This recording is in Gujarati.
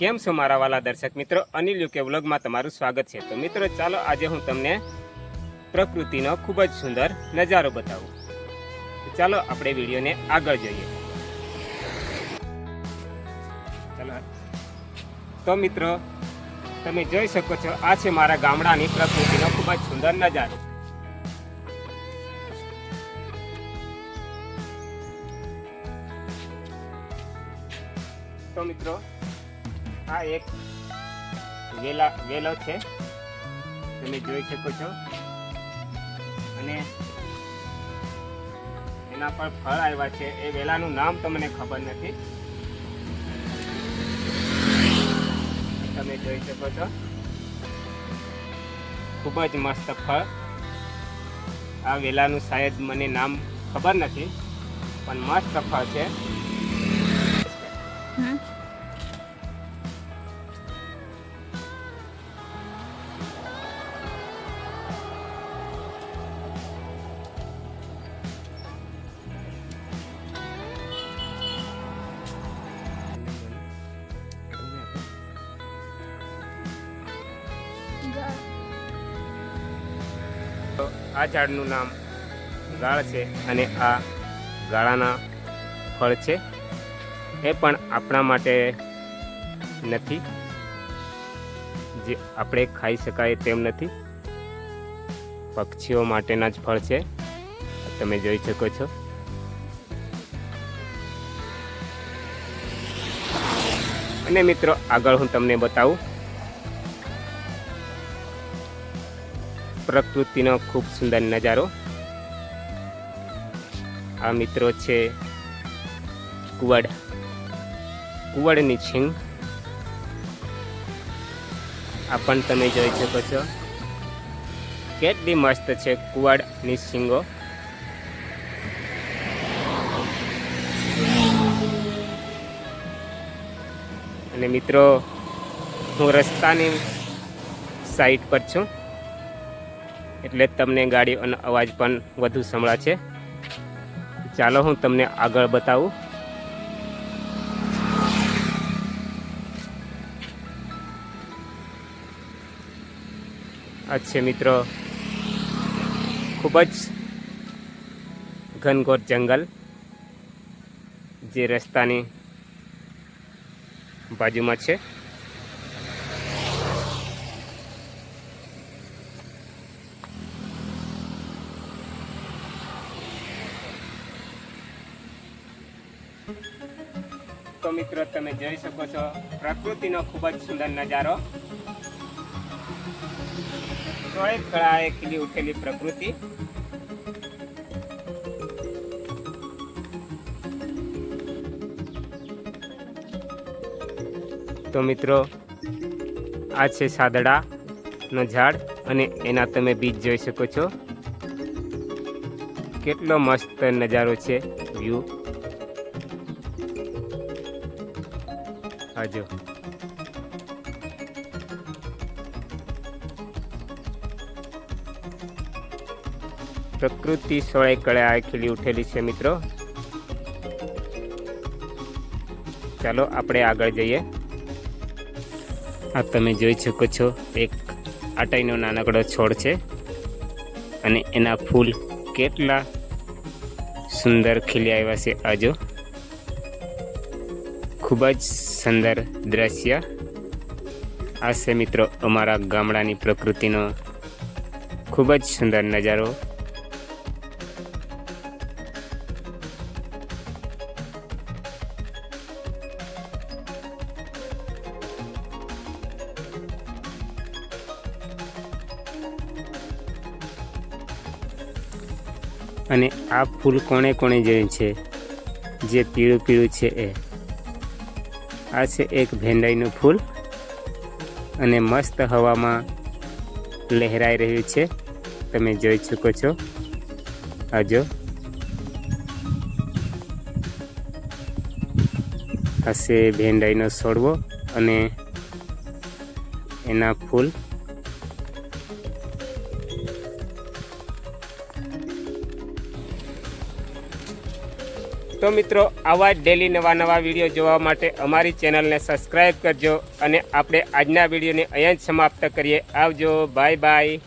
કેમ છો મારા વાલા દર્શક મિત્રો? અનિલ યુકે વ્લોગમાં તમારું સ્વાગત છે. તો મિત્રો, ચાલો આજે હું તમને પ્રકૃતિનો ખૂબ જ સુંદર નજારો બતાવું. ચાલો આપણે વિડીયોને આગળ જોઈએ. ચાલો. તો મિત્રો, તમે જોઈ શકો છો, આ છે મારા ગામડાની પ્રકૃતિનો ખૂબ જ સુંદર નજારો. તો મિત્રો આ એક વેલા, વેલો છે. તમે જોઈ શકો છો. અને એના પર ફળ આવ્યા છે. એ વેલાનું નામ તમને ખબર નથી. તમે જોઈ શકો છો. ખૂબ જ મસ્ત ફળ. આ વેલાનું શાયદ મને નામ ખબર નથી, પણ મસ્ત ફળ છે. આ ઝાડનું નામ ગાળ છે અને આ ગાળાના ફળ છે. એ પણ આપણા માટે નથી. જે આપણે ખાઈ શકાય તેમ નથી. પક્ષીઓ માટેના જ ફળ છે. તમે જોઈ શકો છો. અને મિત્રો આગળ હું તમને બતાવું. પ્રકૃતિનો ખૂબ સુંદર નજારો. આ મિત્રો છે કુવડ. કુવડની છીંગ. આ પણ તમે જોઈ શકો છો. કેટલી મસ્ત છે કુવડની શીંગો અને મિત્રો, હું રસ્તાની સાઈડ પર છું. એટલે તમને ગાડીઓનો અવાજ પણ વધુ સંભળાશે ચાલો હું તમને આગળ બતાવું. આ છે મિત્રો, ખૂબ જ ઘનઘોર જંગલ, જે રસ્તાની બાજુમાં છે. તો મિત્રો તમે જોઈ શકો છો. પ્રકૃતિનો ખૂબ જ સુંદર નજારો. ખીલી ઉઠેલી પ્રકૃતિ. તો મિત્રો, આ છે સાદડાનો ઝાડ અને એના તમે બીજ જોઈ શકો છો. કેટલો મસ્ત નજારો છે વ્યૂ આજો પ્રકૃતિ સોળે કળે ખીલી ઉઠેલી છે મિત્રો. ચાલો આપણે આગળ જઈએ. આ તમે જોઈ શકો છો, એક આટાઈનો નાનકડો છોડ છે અને એના ફૂલ કેટલા સુંદર ખીલી આવ્યા છે આજો ખૂબ જ સુંદર દ્રશ્ય. આ છે મિત્રો અમારા ગામડાની પ્રકૃતિનો ખૂબ જ સુંદર નજારો. અને આ ફૂલ કોણે કોણે જોયું છે? જે પીળું પીળું છે એ. આ છે એક ભેંડાઈનું ફૂલ અને મસ્ત હવામાં લહેરાઈ રહ્યું છે. તમે જોઈ શકો છો. આજો હશે ભેંડાઈનો છોડવો અને એના ફૂલ. તો મિત્રો, આવા જ ડેલી નવા નવા વીડિયો જોવા માટે અમારી ચેનલને સબસ્ક્રાઈબ કરજો અને આપણે આજના વિડીયોને અહીંયા જ સમાપ્ત કરીએ. આવજો બાય બાય